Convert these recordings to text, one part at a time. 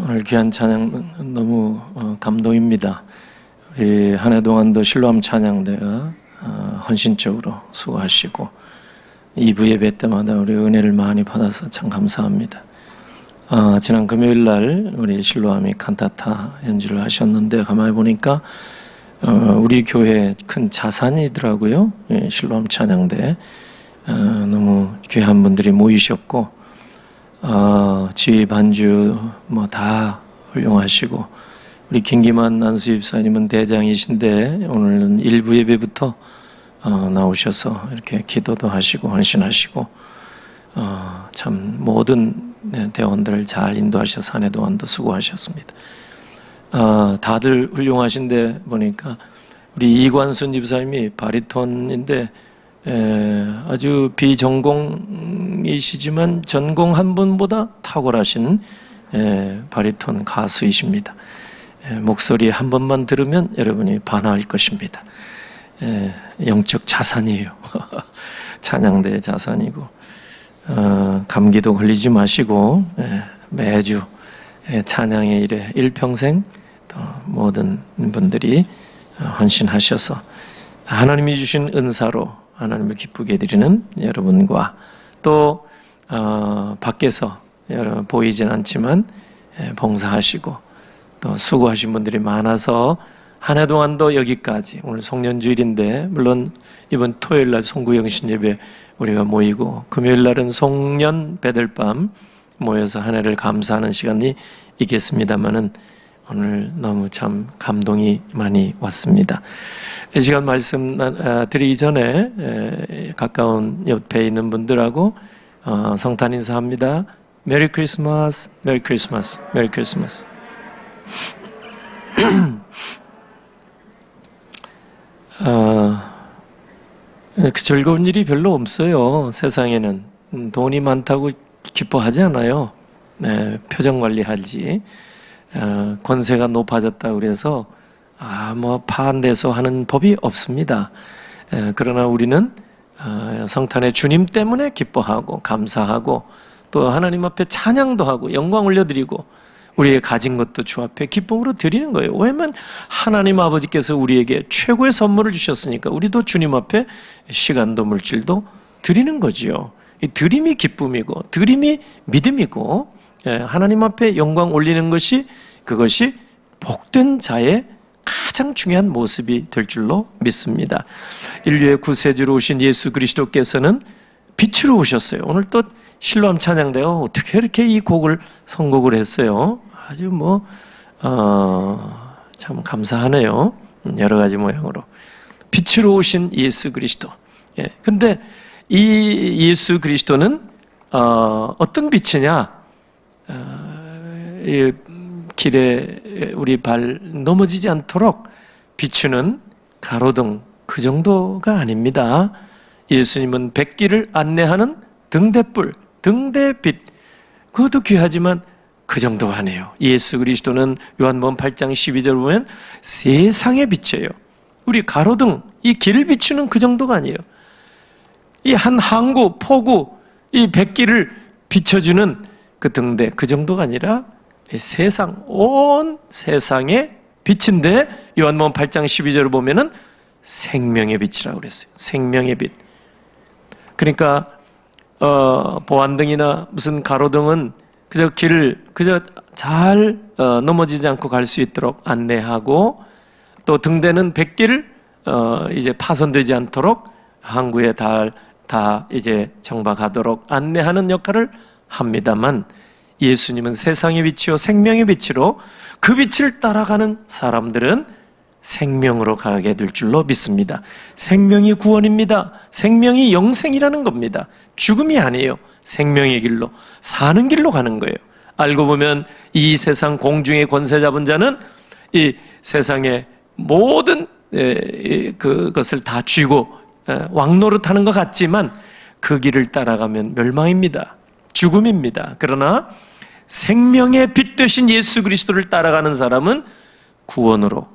오늘 귀한 찬양 너무 어, 감동입니다. 우리 한 해 동안도 실로암 찬양대가 어, 헌신적으로 수고하시고 2부 예배 때마다 우리 은혜를 많이 받아서 참 감사합니다. 어, 지난 금요일 날 우리 실로암이 칸타타 연주를 하셨는데 가만히 보니까 어, 우리 교회 큰 자산이더라고요. 예, 실로암 찬양대 어, 너무 귀한 분들이 모이셨고 어, 지휘 반주 뭐 다 훌륭하시고 우리 김기만 난수 입사님은 대장이신데 오늘은 일부 예배부터 어, 나오셔서 이렇게 기도도 하시고 헌신하시고 어, 참 모든 네, 대원들을 잘 인도하셔서 한해 동안도 수고하셨습니다. 어, 다들 훌륭하신데 보니까 우리 이관순 집사님이 바리톤인데 에, 아주 비전공 이시지만 전공 한 분보다 탁월하신 에, 바리톤 가수이십니다. 에, 목소리 한 번만 들으면 여러분이 반할 것입니다. 에, 영적 자산이에요. 찬양대의 자산이고 어, 감기도 걸리지 마시고 에, 매주 에, 찬양의 일에 일평생 또 모든 분들이 어, 헌신하셔서 하나님이 주신 은사로 하나님을 기쁘게 드리는 여러분과 또 어, 밖에서 여러분 보이진 않지만 예, 봉사하시고 또 수고하신 분들이 많아서 한 해 동안도 여기까지 오늘 송년주일인데 물론 이번 토요일 날 송구영신 예배 우리가 모이고 금요일 날은 송년 배들밤 모여서 한 해를 감사하는 시간이 있겠습니다만은 오늘 너무 참 감동이 많이 왔습니다. 이 시간 말씀 아, 드리기 전에 에, 가까운 옆에 있는 분들하고 어, 성탄 인사합니다. 메리 크리스마스, 메리 크리스마스, 메리 크리스마스. 어, 그 즐거운 일이 별로 없어요. 세상에는 음, 돈이 많다고 기뻐하지 않아요. 네, 표정 관리하지. 어, 권세가 높아졌다 그래서 아뭐 파한돼서 하는 법이 없습니다. 에, 그러나 우리는 어, 성탄의 주님 때문에 기뻐하고 감사하고 또 하나님 앞에 찬양도 하고 영광 올려드리고 우리의 가진 것도 주 앞에 기쁨으로 드리는 거예요. 왜냐면 하나님 아버지께서 우리에게 최고의 선물을 주셨으니까 우리도 주님 앞에 시간도 물질도 드리는 거지요. 이 드림이 기쁨이고 드림이 믿음이고 예, 하나님 앞에 영광 올리는 것이 그것이 복된 자의 가장 중요한 모습이 될 줄로 믿습니다. 인류의 구세주로 오신 예수 그리스도께서는 빛으로 오셨어요. 오늘 또 실로암 찬양대가 어떻게 이렇게 이 곡을 선곡을 했어요. 아주 뭐, 어, 참 감사하네요. 여러 가지 모양으로. 빛으로 오신 예수 그리스도. 예. 근데 이 예수 그리스도는, 어, 어떤 빛이냐? 어, 이 길에 우리 발 넘어지지 않도록 비추는 가로등 그 정도가 아닙니다. 예수님은 백길을 안내하는 등대불, 등대빛 그것도 귀하지만 그 정도가 아니에요. 예수 그리스도는 요한복음 8장 12절 보면 세상의 빛이에요. 우리 가로등 이 길을 비추는 그 정도가 아니에요. 이 한 항구, 포구, 이 백길을 비춰주는 그 등대 그 정도가 아니라 세상 온 세상의 빛인데 요한복음 8장 12절을 보면은 생명의 빛이라고 그랬어요. 생명의 빛. 그러니까 어, 보안등이나 무슨 가로등은 그저 길을 그저 잘 어, 넘어지지 않고 갈 수 있도록 안내하고 또 등대는 백길을 어, 이제 파손되지 않도록 항구에 다, 다 이제 정박하도록 안내하는 역할을 합니다만 예수님은 세상의 빛이요 생명의 빛으로 그 빛을 따라가는 사람들은 생명으로 가게 될 줄로 믿습니다. 생명이 구원입니다. 생명이 영생이라는 겁니다. 죽음이 아니에요. 생명의 길로 사는 길로 가는 거예요. 알고 보면 이 세상 공중의 권세 잡은 자는 이 세상의 모든 그것을 다 쥐고 왕노릇하는 것 같지만 그 길을 따라가면 멸망입니다. 죽음입니다. 그러나 생명의 빛 되신 예수 그리스도를 따라가는 사람은 구원으로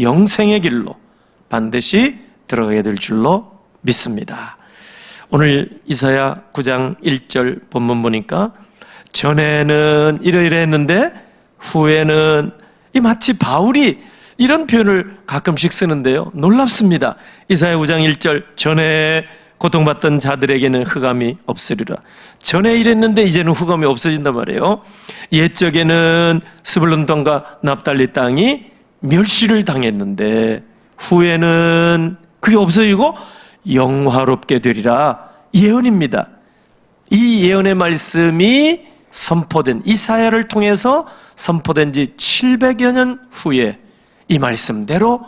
영생의 길로 반드시 들어가게 될 줄로 믿습니다. 오늘 이사야 9장 1절 본문 보니까 전에는 이러이러 했는데 후에는 이 마치 바울이 이런 표현을 가끔씩 쓰는데요. 놀랍습니다. 이사야 5장 1절 전에 고통받던 자들에게는 흑암이 없으리라. 전에 이랬는데 이제는 흑암이 없어진단 말이에요. 옛적에는 스불론 땅과 납달리 땅이 멸시를 당했는데 후에는 그게 없어지고 영화롭게 되리라 예언입니다. 이 예언의 말씀이 선포된 이사야를 통해서 선포된 지 700여 년 후에 이 말씀대로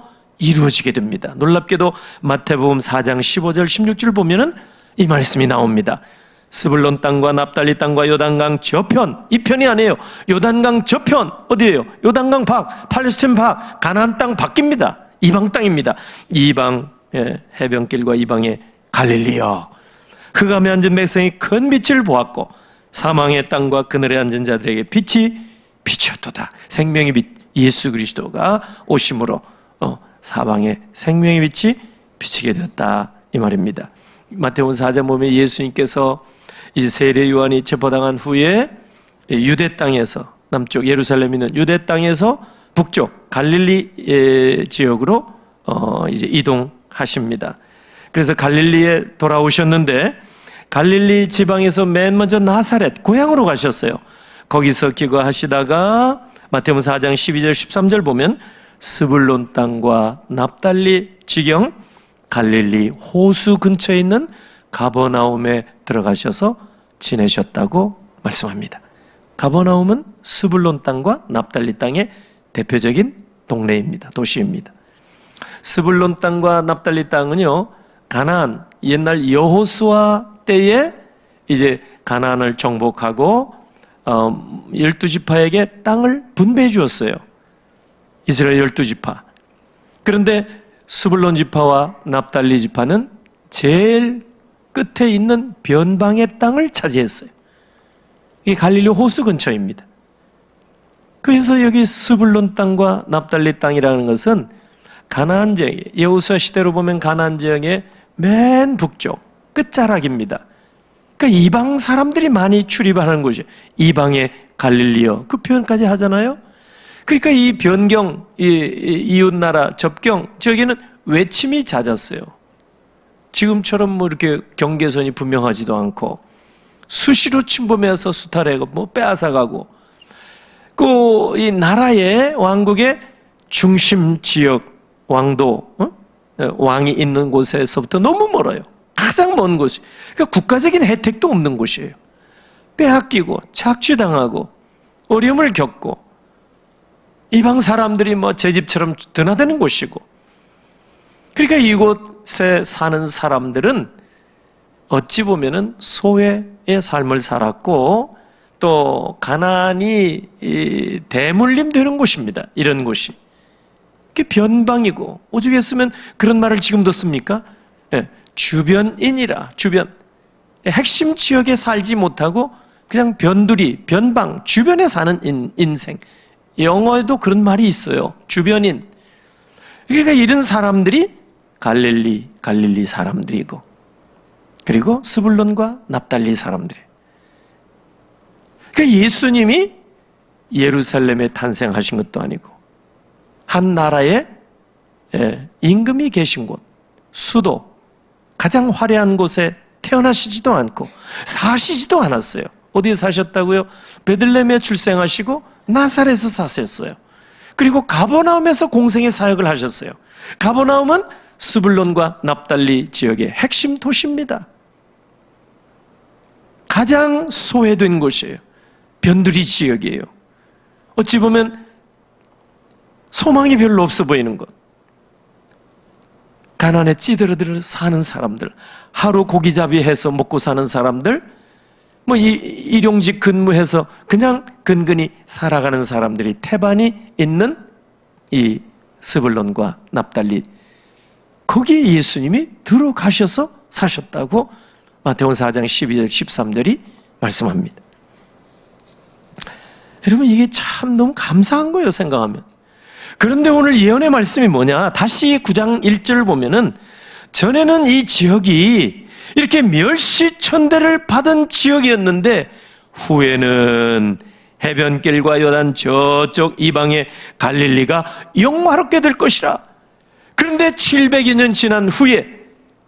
이루어지게 됩니다. 놀랍게도 마태복음 4장 15절 16절 보면은 이 말씀이 나옵니다. 스불론 땅과 납달리 땅과 요단강 저편 이 편이 아니에요. 요단강 저편 어디예요? 요단강 밖 팔레스틴 밖 가나안 땅 밖입니다. 이방 땅입니다. 이방 예, 해변길과 이방의 갈릴리여 흑암에 앉은 백성이 큰 빛을 보았고 사망의 땅과 그늘에 앉은 자들에게 빛이 비쳤도다. 생명의 빛 예수 그리스도가 오심으로 어, 사방에 생명의 빛이 비치게 되었다 이 말입니다. 마태복음 4장 보면 예수님께서 이제 세례 요한이 체포당한 후에 유대 땅에서 남쪽 예루살렘 있는 유대 땅에서 북쪽 갈릴리 예, 지역으로 어, 이제 이동하십니다. 그래서 갈릴리에 돌아오셨는데 갈릴리 지방에서 맨 먼저 나사렛 고향으로 가셨어요. 거기서 기거하시다가 마태복음 4장 12절 13절 보면 스불론 땅과 납달리 지경 갈릴리 호수 근처에 있는 가버나움에 들어가셔서 지내셨다고 말씀합니다. 가버나움은 스불론 땅과 납달리 땅의 대표적인 동네입니다. 도시입니다. 스불론 땅과 납달리 땅은요. 가나안 옛날 여호수아 때에 이제 가나안을 정복하고 어, 열두 지파에게 땅을 분배해 주었어요. 이스라엘 열두 지파. 그런데 스불론 지파와 납달리 지파는 제일 끝에 있는 변방의 땅을 차지했어요. 이게 갈릴리 호수 근처입니다. 그래서 여기 스불론 땅과 납달리 땅이라는 것은 가나안 지역, 여호수아 시대로 보면 가나안 지역의 맨 북쪽 끝자락입니다. 그러니까 이방 사람들이 많이 출입하는 곳이에요. 이방의 갈릴리어 그 표현까지 하잖아요. 그러니까 이 변경, 이, 이, 이웃 나라 접경 저기는 외침이 잦았어요. 지금처럼 뭐 이렇게 경계선이 분명하지도 않고 수시로 침범해서 수탈해고 뭐 빼앗아가고 그 이 나라의 왕국의 중심 지역 왕도 어? 왕이 있는 곳에서부터 너무 멀어요. 가장 먼 곳이. 그러니까 국가적인 혜택도 없는 곳이에요. 빼앗기고 착취당하고 어려움을 겪고 이방 사람들이 뭐 제 집처럼 드나드는 곳이고 그러니까 이곳에 사는 사람들은 어찌 보면은 소외의 삶을 살았고 또 가난이 대물림 되는 곳입니다. 이런 곳이. 그게 변방이고 오죽했으면 그런 말을 지금도 씁니까? 예, 주변인이라 주변 핵심 지역에 살지 못하고 그냥 변두리 변방 주변에 사는 인, 인생 영어에도 그런 말이 있어요. 주변인. 그러니까 이런 사람들이 갈릴리 갈릴리 사람들이고 그리고 스불론과 납달리 사람들이. 그러니까 예수님이 예루살렘에 탄생하신 것도 아니고 한 나라의 예, 임금이 계신 곳, 수도, 가장 화려한 곳에 태어나시지도 않고 사시지도 않았어요. 어디에 사셨다고요? 베들렘에 출생하시고 나사렛에서 사셨어요. 그리고 가버나움에서 공생의 사역을 하셨어요. 가버나움은 스불론과 납달리 지역의 핵심 도시입니다. 가장 소외된 곳이에요. 변두리 지역이에요. 어찌 보면 소망이 별로 없어 보이는 것. 가난에 찌들어들 사는 사람들, 하루 고기잡이 해서 먹고 사는 사람들, 뭐 이, 일용직 근무해서 그냥 근근히 살아가는 사람들이 태반이 있는 이 스불론과 납달리 거기에 예수님이 들어가셔서 사셨다고 마태원 4장 12절 13절이 말씀합니다. 여러분 이게 참 너무 감사한 거예요 생각하면. 그런데 오늘 예언의 말씀이 뭐냐? 다시 9장 1절 보면은 전에는 이 지역이 이렇게 멸시천대를 받은 지역이었는데 후에는 해변길과 요단 저쪽 이방의 갈릴리가 영화롭게 될 것이라. 그런데 700여 년 지난 후에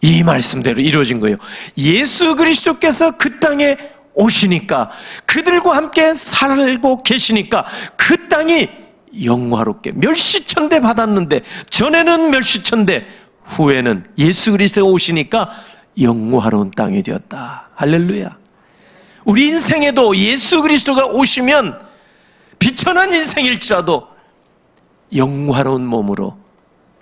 이 말씀대로 이루어진 거예요. 예수 그리스도께서 그 땅에 오시니까 그들과 함께 살고 계시니까 그 땅이 영화롭게 멸시천대 받았는데 전에는 멸시천대 후에는 예수 그리스도가 오시니까 영화로운 땅이 되었다. 할렐루야. 우리 인생에도 예수 그리스도가 오시면 비천한 인생일지라도 영화로운 몸으로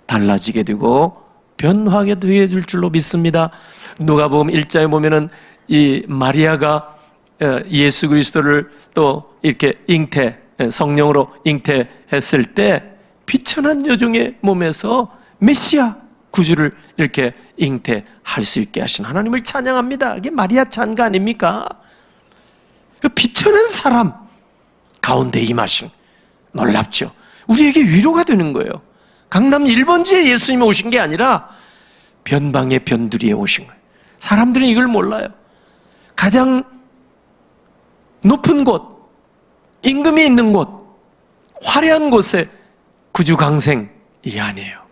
달라지게 되고 변화하게 되어 줄 줄로 믿습니다. 누가복음 1장에 보면은 이 마리아가 어, 예수 그리스도를 또 이렇게 잉태 예, 성령으로 잉태했을 때 비천한 여종의 몸에서 메시아 구주를 이렇게 잉태할 수 있게 하신 하나님을 찬양합니다. 이게 마리아 찬가 아닙니까? 그 비천한 사람 가운데 임하신 놀랍죠. 우리에게 위로가 되는 거예요. 강남 1번지에 예수님이 오신 게 아니라 변방의 변두리에 오신 거예요. 사람들은 이걸 몰라요. 가장 높은 곳, 임금이 있는 곳, 화려한 곳에 구주강생이 아니에요.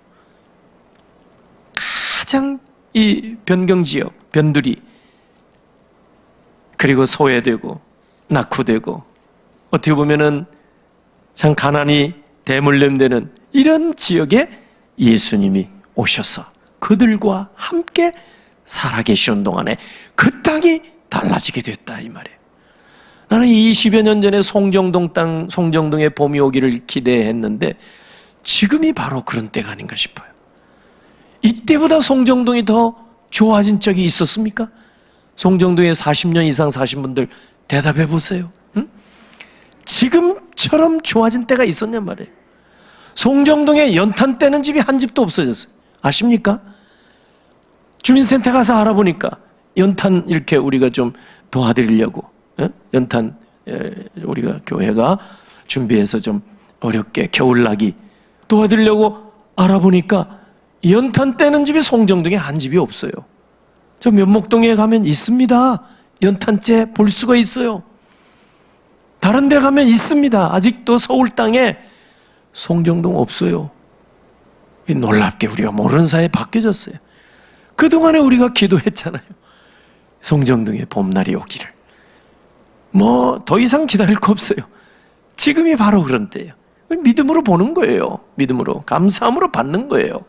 가장 이 변경 지역, 변두리, 그리고 소외되고 낙후되고 어떻게 보면은 참 가난이 대물림되는 이런 지역에 예수님이 오셔서 그들과 함께 살아계시는 동안에 그 땅이 달라지게 됐다 이 말이에요. 나는 20여 년 전에 송정동 땅, 송정동에 봄이 오기를 기대했는데 지금이 바로 그런 때가 아닌가 싶어요. 이때보다 송정동이 더 좋아진 적이 있었습니까? 송정동에 40년 이상 사신 분들 대답해 보세요. 응? 지금처럼 좋아진 때가 있었냐 말이에요. 송정동에 연탄 떼는 집이 한 집도 없어졌어요. 아십니까? 주민센터 가서 알아보니까 연탄 이렇게 우리가 좀 도와드리려고 예? 연탄 예, 우리가 교회가 준비해서 좀 어렵게 겨울나기 도와드리려고 알아보니까 연탄 떼는 집이 송정동에 한 집이 없어요. 저 면목동에 가면 있습니다. 연탄재 볼 수가 있어요. 다른 데 가면 있습니다. 아직도 서울 땅에 송정동 없어요. 놀랍게 우리가 모르는 사이에 바뀌어졌어요. 그동안에 우리가 기도했잖아요. 송정동에 봄날이 오기를. 뭐, 더 이상 기다릴 거 없어요. 지금이 바로 그런 때예요. 믿음으로 보는 거예요. 믿음으로. 감사함으로 받는 거예요.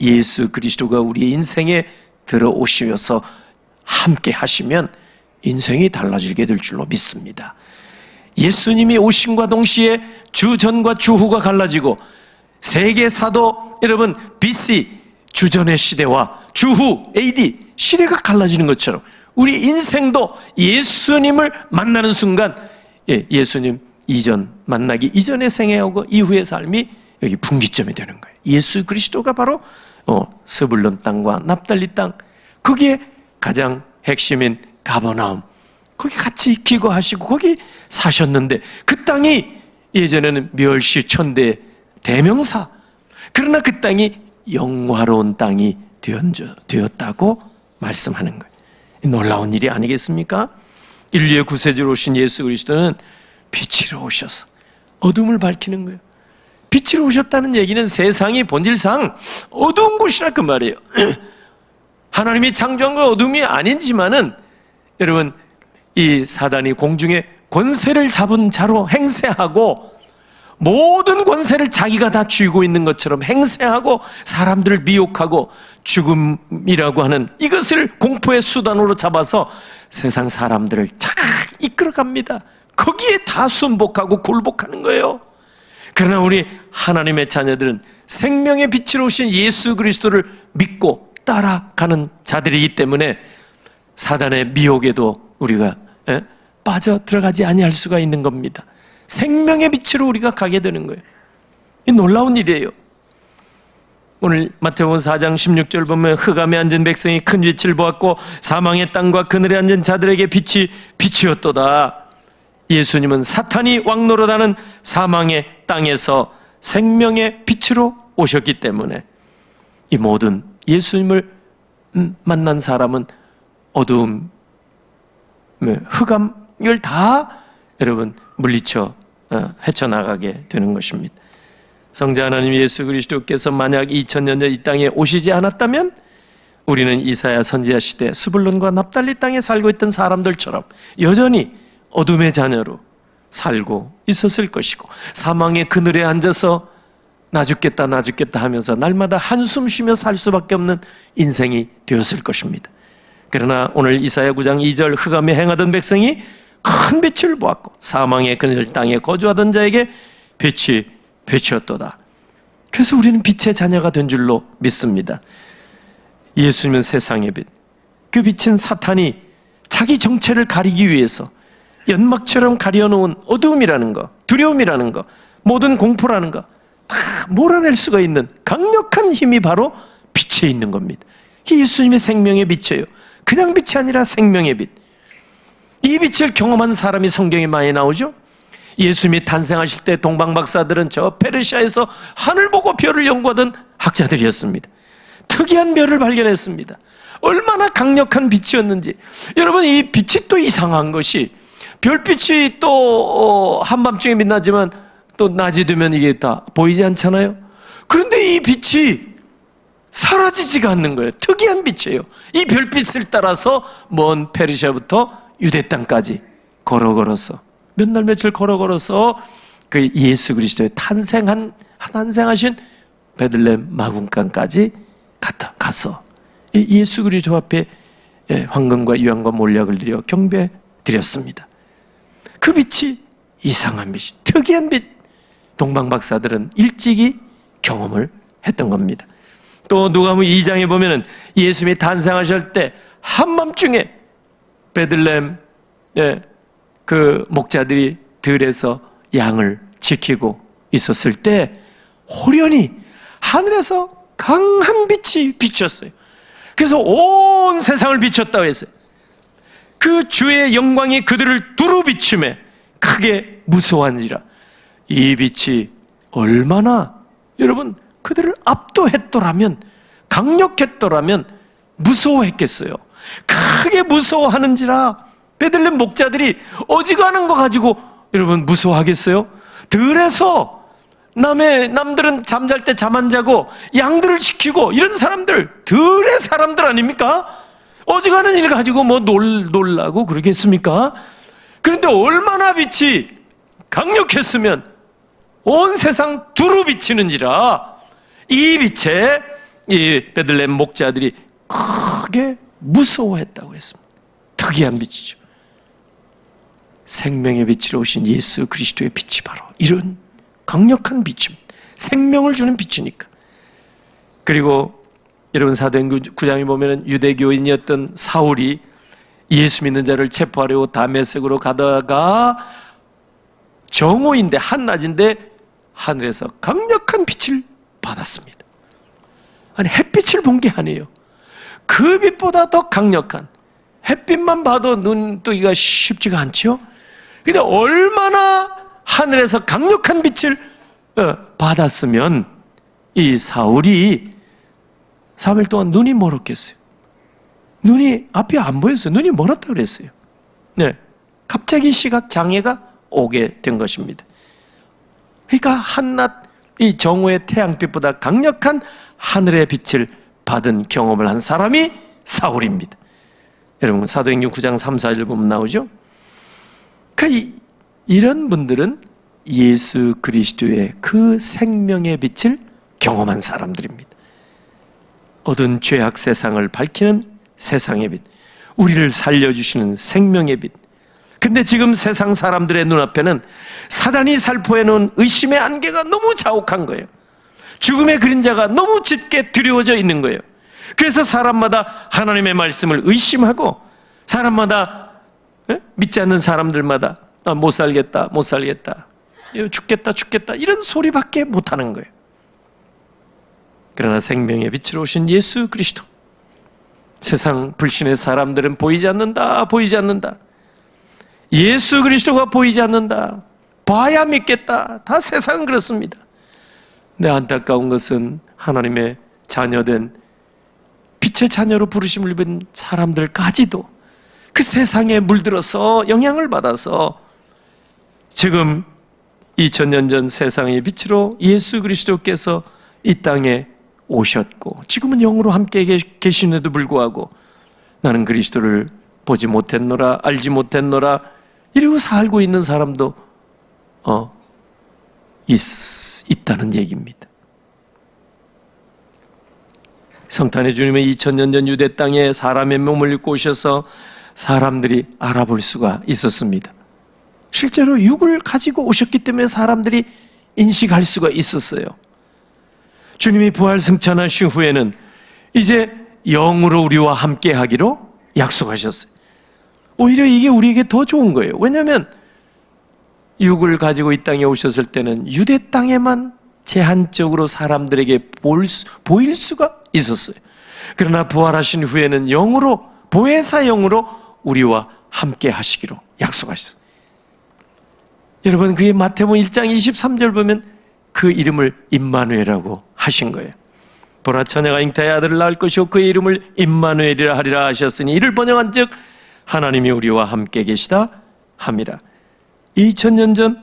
예수 그리스도가 우리의 인생에 들어오시면서 함께 하시면 인생이 달라지게 될 줄로 믿습니다. 예수님이 오심과 동시에 주전과 주후가 갈라지고 세계 사도 여러분 BC 주전의 시대와 주후 AD 시대가 갈라지는 것처럼 우리 인생도 예수님을 만나는 순간 예, 예수님 이전 만나기 이전의 생애하고 이후의 삶이 여기 분기점이 되는 거예요. 예수 그리스도가 바로 어, 스불론 땅과 납달리 땅 거기에 가장 핵심인 가버나움 거기 같이 기거하시고 거기 사셨는데 그 땅이 예전에는 멸시천대 대명사 그러나 그 땅이 영화로운 땅이 되었다고 말씀하는 거예요. 놀라운 일이 아니겠습니까? 인류의 구세주로 오신 예수 그리스도는 빛으로 오셔서 어둠을 밝히는 거예요. 빛으로 오셨다는 얘기는 세상이 본질상 어두운 곳이라 그 말이에요. 하나님이 창조한 건 어둠이 아니지만은 여러분 이 사단이 공중에 권세를 잡은 자로 행세하고 모든 권세를 자기가 다 쥐고 있는 것처럼 행세하고 사람들을 미혹하고 죽음이라고 하는 이것을 공포의 수단으로 잡아서 세상 사람들을 잘 이끌어갑니다. 거기에 다 순복하고 굴복하는 거예요. 그러나 우리 하나님의 자녀들은 생명의 빛으로 오신 예수 그리스도를 믿고 따라가는 자들이기 때문에 사단의 미혹에도 우리가 예? 빠져 들어가지 아니할 수가 있는 겁니다. 생명의 빛으로 우리가 가게 되는 거예요. 이 놀라운 일이에요. 오늘 마태복음 4장 16절 보면 흑암에 앉은 백성이 큰 빛을 보았고 사망의 땅과 그늘에 앉은 자들에게 빛이 빛이었도다. 예수님은 사탄이 왕노릇하는 사망의 땅에서 생명의 빛으로 오셨기 때문에 이 모든 예수님을 음, 만난 사람은 어두움, 네, 흑암을 다 여러분 물리쳐 어, 헤쳐나가게 되는 것입니다. 성자 하나님 예수 그리스도께서 만약 2000년 전 이 땅에 오시지 않았다면 우리는 이사야 선지자 시대 수불론과 납달리 땅에 살고 있던 사람들처럼 여전히 어둠의 자녀로 살고 있었을 것이고 사망의 그늘에 앉아서 나 죽겠다 나 죽겠다 하면서 날마다 한숨 쉬며 살 수밖에 없는 인생이 되었을 것입니다. 그러나 오늘 이사야 9장 2절 흑암에 행하던 백성이 큰 빛을 보았고 사망의 그늘 땅에 거주하던 자에게 빛이 빛이었도다. 그래서 우리는 빛의 자녀가 된 줄로 믿습니다. 예수님은 세상의 빛. 그 빛은 사탄이 자기 정체를 가리기 위해서 연막처럼 가려놓은 어두움이라는 거, 두려움이라는 거, 모든 공포라는 거, 다 몰아낼 수가 있는 강력한 힘이 바로 빛에 있는 겁니다. 예수님의 생명의 빛이에요. 그냥 빛이 아니라 생명의 빛. 이 빛을 경험한 사람이 성경에 많이 나오죠. 예수님이 탄생하실 때 동방 박사들은 저 페르시아에서 하늘 보고 별을 연구하던 학자들이었습니다. 특이한 별을 발견했습니다. 얼마나 강력한 빛이었는지. 여러분 이 빛이 또 이상한 것이 별빛이 또 어, 한밤중에 빛나지만 또 낮이 되면 이게 다 보이지 않잖아요. 그런데 이 빛이 사라지지가 않는 거예요. 특이한 빛이에요. 이 별빛을 따라서 먼 페르시아부터 유대 땅까지 걸어 걸어서 몇 날 며칠 걸어 걸어서 그 예수 그리스도의 탄생한 탄생하신 베들레헴 마군간까지 갔다 가서 이 예수 그리스도 앞에 예, 황금과 유황과 몰약을 드려 경배 드렸습니다. 그 빛이 이상한 빛이 특이한 빛 동방 박사들은 일찍이 경험을 했던 겁니다. 또 누가복음 2장에 보면은 예수님이 탄생하실 때 한밤중에 베들렘 예, 그 목자들이 들에서 양을 지키고 있었을 때 호련히 하늘에서 강한 빛이 비쳤어요. 그래서 온 세상을 비췄다고 했어요. 그 주의 영광이 그들을 두루 비춤에 크게 무서워하니라. 이 빛이 얼마나 여러분 그들을 압도했더라면 강력했더라면 무서워했겠어요. 크게 무서워하는지라 베들렘 목자들이 어지간한 거 가지고 여러분 무서워하겠어요? 들에서 남의 남들은 잠잘 때 잠 안 자고 양들을 지키고 이런 사람들 들의 사람들 아닙니까? 어지간한 일 가지고 뭐 놀, 놀라고 그러겠습니까? 그런데 얼마나 빛이 강력했으면 온 세상 두루 비치는지라 이 빛에 이 베들렘 목자들이 크게 무서워했다고 했습니다. 특이한 빛이죠. 생명의 빛으로 오신 예수 그리스도의 빛이 바로 이런 강력한 빛입니다. 생명을 주는 빛이니까. 그리고 여러분 사도행 9장에 보면 유대교인이었던 사울이 예수 믿는 자를 체포하려고 다메섹으로 가다가 정오인데 한낮인데 하늘에서 강력한 빛을 받았습니다. 아니 햇빛을 본 게 아니에요. 그 빛보다 더 강력한 햇빛만 봐도 눈 뜨기가 쉽지가 않죠. 근데 얼마나 하늘에서 강력한 빛을 어, 받았으면 이 사울이 3일 동안 눈이 멀었겠어요. 눈이 앞이 안 보였어요. 눈이 멀었다 그랬어요. 네. 갑자기 시각 장애가 오게 된 것입니다. 그러니까 한낮 이 정오의 태양빛보다 강력한 하늘의 빛을 받은 경험을 한 사람이 사울입니다. 여러분 사도행전 9장 3, 4절 보면 나오죠. 그러니까 이, 이런 분들은 예수 그리스도의 그 생명의 빛을 경험한 사람들입니다. 어두운 죄악 세상을 밝히는 세상의 빛, 우리를 살려주시는 생명의 빛. 근데 지금 세상 사람들의 눈앞에는 사단이 살포해 놓은 의심의 안개가 너무 자욱한 거예요. 죽음의 그림자가 너무 짙게 드리워져 있는 거예요. 그래서 사람마다 하나님의 말씀을 의심하고 사람마다 예? 믿지 않는 사람들마다 아, 못 살겠다, 못 살겠다, 죽겠다, 죽겠다 이런 소리밖에 못 하는 거예요. 그러나 생명의 빛으로 오신 예수 그리스도 세상 불신의 사람들은 보이지 않는다, 보이지 않는다. 예수 그리스도가 보이지 않는다. 봐야 믿겠다. 다 세상은 그렇습니다. 내 안타까운 것은 하나님의 자녀된 빛의 자녀로 부르심을 입은 사람들까지도 그 세상에 물들어서 영향을 받아서 지금 2000년 전 세상의 빛으로 예수 그리스도께서 이 땅에 오셨고 지금은 영으로 함께 계- 계심에도 불구하고 나는 그리스도를 보지 못했노라 알지 못했노라 이러고 살고 있는 사람도 어 있, 있다는 얘기입니다. 성탄의 주님은 2000년 전 유대 땅에 사람의 몸을 입고 오셔서 사람들이 알아볼 수가 있었습니다. 실제로 육을 가지고 오셨기 때문에 사람들이 인식할 수가 있었어요. 주님이 부활 승천하신 후에는 이제 영으로 우리와 함께 하기로 약속하셨어요. 오히려 이게 우리에게 더 좋은 거예요. 왜냐하면 육을 가지고 이 땅에 오셨을 때는 유대 땅에만 제한적으로 사람들에게 볼 수- 보일 수가 있었어요. 그러나 부활하신 후에는 영으로 보혜사 영으로 우리와 함께 하시기로 약속하셨어요. 여러분 그게 마태복음 1장 23절 보면 그 이름을 임마누엘이라고 하신 거예요. 보라 처녀가 잉태의 아들을 낳을 것이요 그의 이름을 임마누엘이라 하리라 하셨으니 이를 번역한즉 하나님이 우리와 함께 계시다 함이라. 2000년 전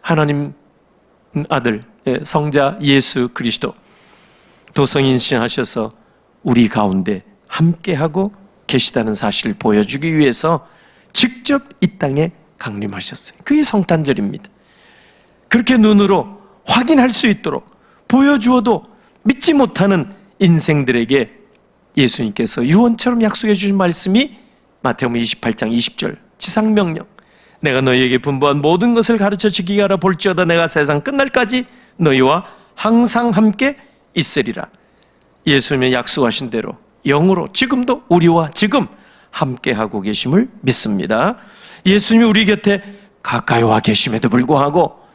하나님 아들 예, 성자 예수 그리스도 도성인신 하셔서 우리 가운데 함께하고 계시다는 사실을 보여주기 위해서 직접 이 땅에 강림하셨어요. 그게 성탄절입니다. 그렇게 눈으로 확인할 수 있도록 보여주어도 믿지 못하는 인생들에게 예수님께서 유언처럼 약속해 주신 말씀이 마태복음 28장 20절 지상명령 내가 너희에게 분부한 모든 것을 가르쳐 지키게 하라 볼지어다 내가 세상 끝날까지 너희와 항상 함께 있으리라 예수님의 약속하신 대로 영으로 지금도 우리와 지금 함께 하고 계심을 믿습니다. 예수님이 우리 곁에 가까이 와 계심에도 불구하고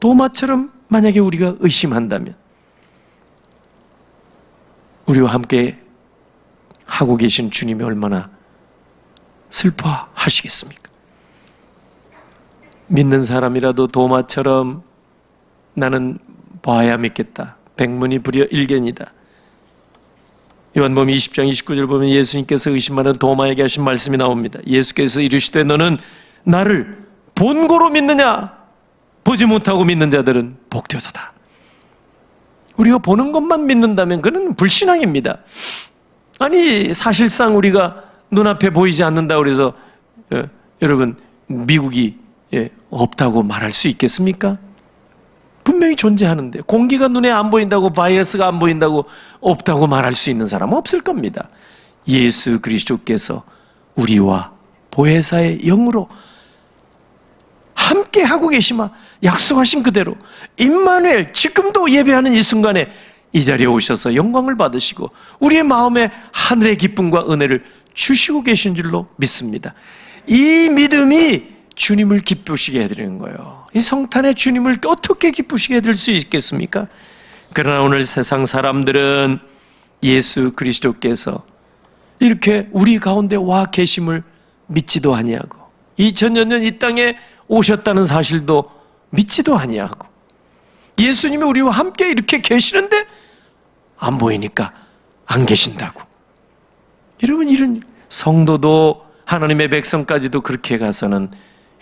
도마처럼 만약에 우리가 의심한다면 우리와 함께 하고 계신 주님이 얼마나 슬퍼하시겠습니까? 믿는 사람이라도 도마처럼 나는 봐야 믿겠다. 백문이 불여 일견이다. 요한복음 20장 29절 보면 예수님께서 의심하는 도마에게 하신 말씀이 나옵니다. 예수께서 이르시되 너는 나를 본고로 믿느냐? 보지 못하고 믿는 자들은 복되도다. 우리가 보는 것만 믿는다면 그는 불신앙입니다. 아니 사실상 우리가 눈앞에 보이지 않는다 그래서 예, 여러분 미국이 예, 없다고 말할 수 있겠습니까? 분명히 존재하는데 공기가 눈에 안 보인다고 바이러스가 안 보인다고 없다고 말할 수 있는 사람은 없을 겁니다. 예수 그리스도께서 우리와 보혜사의 영으로 함께 하고 계시마 약속하신 그대로 임마누엘 지금도 예배하는 이 순간에 이 자리에 오셔서 영광을 받으시고 우리의 마음에 하늘의 기쁨과 은혜를 주시고 계신 줄로 믿습니다. 이 믿음이 주님을 기쁘시게 해드리는 거예요. 이 성탄의 주님을 어떻게 기쁘시게 해드릴 수 있겠습니까? 그러나 오늘 세상 사람들은 예수 그리스도께서 이렇게 우리 가운데 와 계심을 믿지도 아니하고 2000년 전이 땅에 오셨다는 사실도 믿지도 아니하고 예수님이 우리와 함께 이렇게 계시는데 안 보이니까 안 계신다고. 여러분 이런 성도도 하나님의 백성까지도 그렇게 가서는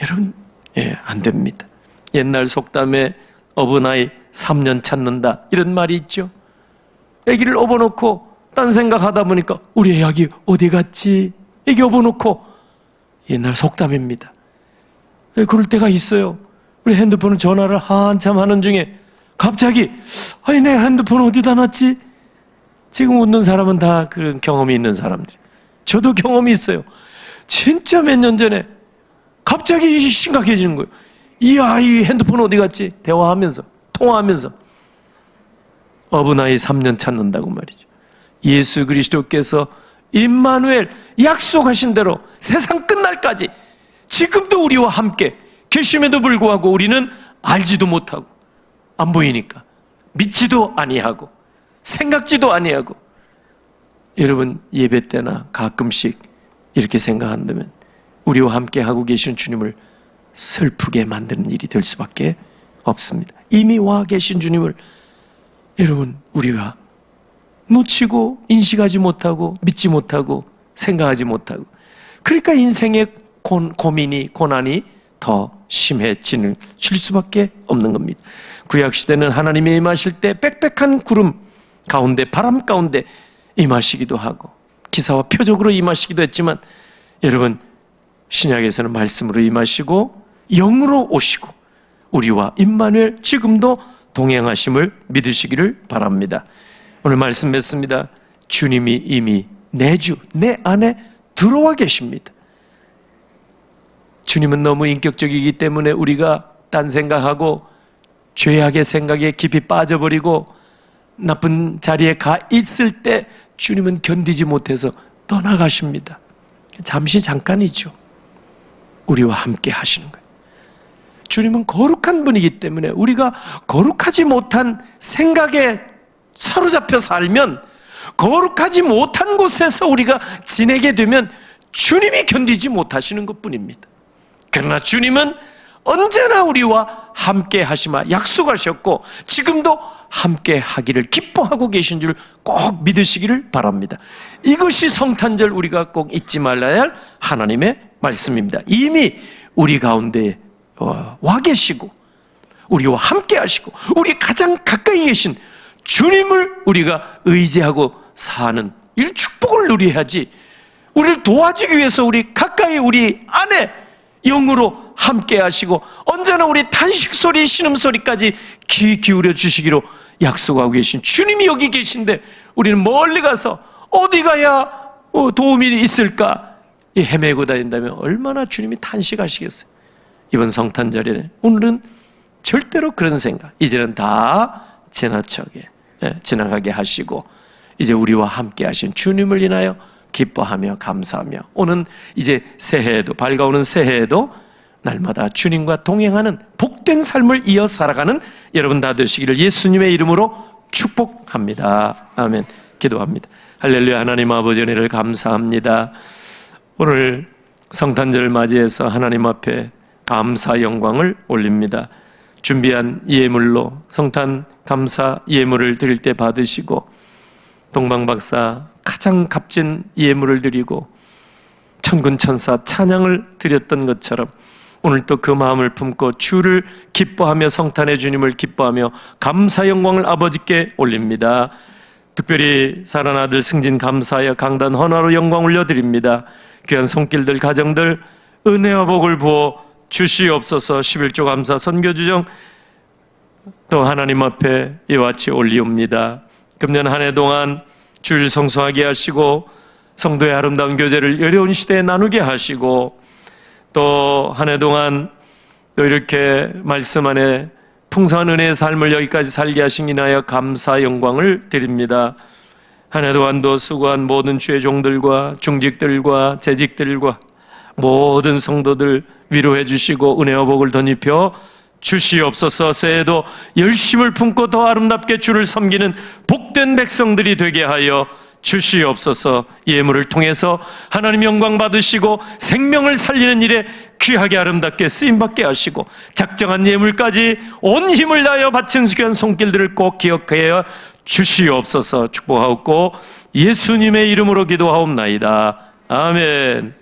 여러분 예, 안 됩니다. 옛날 속담에 어부나이 3년 찾는다 이런 말이 있죠. 아기를 업어놓고 딴 생각하다 보니까 우리 아기 어디 갔지? 애기 업어놓고 옛날 속담입니다. 예, 그럴 때가 있어요. 우리 핸드폰을 전화를 한참 하는 중에 갑자기 아니 내 핸드폰 어디다 놨지? 지금 웃는 사람은 다 그런 경험이 있는 사람들. 저도 경험이 있어요. 진짜 몇 년 전에 갑자기 심각해지는 거예요. 이 아이 핸드폰 어디 갔지? 대화하면서 통화하면서 어부나이 3년 찾는다고 말이죠. 예수 그리스도께서 임마누엘 약속하신 대로 세상 끝날까지 지금도 우리와 함께 계심에도 불구하고 우리는 알지도 못하고 안 보이니까 믿지도 아니하고 생각지도 아니하고 여러분 예배 때나 가끔씩 이렇게 생각한다면 우리와 함께 하고 계신 주님을 슬프게 만드는 일이 될 수밖에 없습니다. 이미 와 계신 주님을 여러분 우리가 놓치고 인식하지 못하고 믿지 못하고 생각하지 못하고 그러니까 인생의 고, 고민이 고난이 더 심해지는 칠 수밖에 없는 겁니다. 구약 시대는 하나님이 임하실 때 빽빽한 구름 가운데 바람 가운데 임하시기도 하고 기사와 표적으로 임하시기도 했지만 여러분 신약에서는 말씀으로 임하시고 영으로 오시고 우리와 임마누엘 지금도 동행하심을 믿으시기를 바랍니다. 오늘 말씀 맺습니다. 주님이 이미 내 주 내 안에 들어와 계십니다. 주님은 너무 인격적이기 때문에 우리가 딴 생각하고 죄악의 생각에 깊이 빠져버리고 나쁜 자리에 가 있을 때 주님은 견디지 못해서 떠나가십니다. 잠시 잠깐이죠. 우리와 함께 하시는 거예요. 주님은 거룩한 분이기 때문에 우리가 거룩하지 못한 생각에 사로잡혀 살면 거룩하지 못한 곳에서 우리가 지내게 되면 주님이 견디지 못하시는 것 뿐입니다. 그러나 주님은 언제나 우리와 함께 하시마 약속하셨고 지금도 함께 하기를 기뻐하고 계신 줄 꼭 믿으시기를 바랍니다. 이것이 성탄절 우리가 꼭 잊지 말아야 할 하나님의 말씀입니다. 이미 우리 가운데 어, 와 계시고 우리와 함께 하시고 우리 가장 가까이 계신 주님을 우리가 의지하고 사는 이 축복을 누려야지 우리를 도와주기 위해서 우리 가까이 우리 안에 영으로 함께 하시고 언제나 우리 탄식 소리 신음 소리까지 귀 기울여 주시기로 약속하고 계신 주님이 여기 계신데 우리는 멀리 가서 어디 가야 어, 도움이 있을까? 이 헤매고 다닌다면 얼마나 주님이 탄식하시겠어요? 이번 성탄절에 오늘은 절대로 그런 생각 이제는 다 지나쳐게 예, 지나가게 하시고 이제 우리와 함께 하신 주님을 인하여 기뻐하며 감사하며 오는 이제 새해에도 밝아오는 새해에도 날마다 주님과 동행하는 복된 삶을 이어 살아가는 여러분 다 되시기를 예수님의 이름으로 축복합니다. 아멘. 기도합니다. 할렐루야 하나님 아버지 은혜를 감사합니다. 오늘 성탄절을 맞이해서 하나님 앞에 감사 영광을 올립니다. 준비한 예물로 성탄 감사 예물을 드릴 때 받으시고 동방 박사 가장 값진 예물을 드리고 천군 천사 찬양을 드렸던 것처럼 오늘 또그 마음을 품고 주를 기뻐하며 성탄의 주님을 기뻐하며 감사 영광을 아버지께 올립니다. 특별히 사랑 아들 승진 감사하여 강단 헌화로 영광 올려드립니다. 귀한 손길들 가정들 은혜와 복을 부어 주시옵소서 11조 감사 선교주정 또 하나님 앞에 이와 같이 올리옵니다. 금년 한 해 동안 주일 성수하게 하시고 성도의 아름다운 교제를 어려운 시대에 나누게 하시고 또 한 해 동안 또 이렇게 말씀 안에 풍성한 은혜의 삶을 여기까지 살게 하신 이나여 감사 영광을 드립니다. 한 해 동안도 수고한 모든 주의 종들과 중직들과 재직들과 모든 성도들 위로해 주시고 은혜와 복을 덧입혀 주시옵소서. 새해도 열심을 품고 더 아름답게 주를 섬기는 복된 백성들이 되게 하여 주시옵소서. 예물을 통해서 하나님 영광 받으시고 생명을 살리는 일에 귀하게 아름답게 쓰임 받게 하시고 작정한 예물까지 온 힘을 다하여 바친 수견 손길들을 꼭 기억하여 주시옵소서. 축복하옵고 예수님의 이름으로 기도하옵나이다. 아멘.